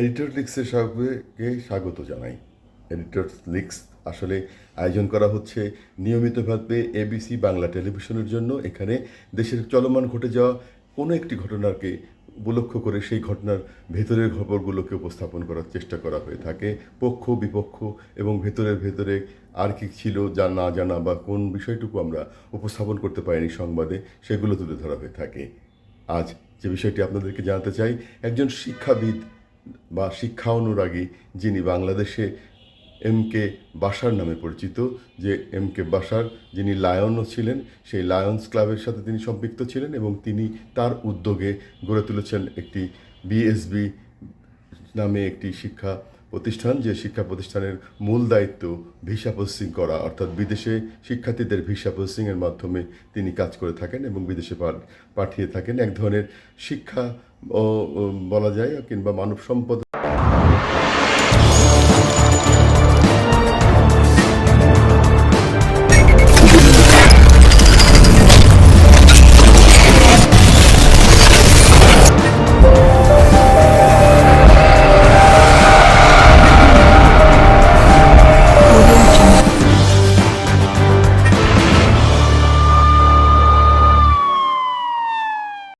Editor লিক্সের সবাইকে স্বাগত জানাই। এডিটর লিক্স আসলে আয়োজন করা হচ্ছে নিয়মিতভাবে এবিসি বাংলা টেলিভিশনের জন্য। এখানে দেশের চলমান ঘটে যাওয়া কোনো একটি ঘটনাকে উপলক্ষ করে সেই ঘটনার ভেতরের খবরগুলোকে উপস্থাপন করার চেষ্টা করা হয়ে থাকে। পক্ষ, বিপক্ষ এবং ভেতরের ভেতরে আর কি ছিল যা না জানা বা কোন বিষয়টুকু আমরা উপস্থাপন করতে পারিনি সংবাদে, সেগুলো তুলে ধরা হয়ে থাকে। আজ যে বিষয়টি আপনাদেরকে জানাতে চাই, একজন শিক্ষাবিদ বা শিক্ষা অনুরাগী যিনি বাংলাদেশে এম কে বাসার নামে পরিচিত, যে এম কে বাসার যিনি লায়নও ছিলেন, সেই লায়ন্স ক্লাবের সাথে তিনি সম্পৃক্ত ছিলেন এবং তিনি তার উদ্যোগে গড়ে তুলেছেন একটি বিএসবি নামে একটি শিক্ষা প্রতিষ্ঠান, যে শিক্ষা প্রতিষ্ঠানের মূল দায়িত্ব ভিসা প্রসেসিং করা, অর্থাৎ বিদেশে শিক্ষার্থীদের ভিসা প্রসেসিংয়ের মাধ্যমে তিনি কাজ করে থাকেন এবং বিদেশে পাঠিয়ে থাকেন। এক ধরনের শিক্ষা বলা যায়, কিংবা মানব সম্পদ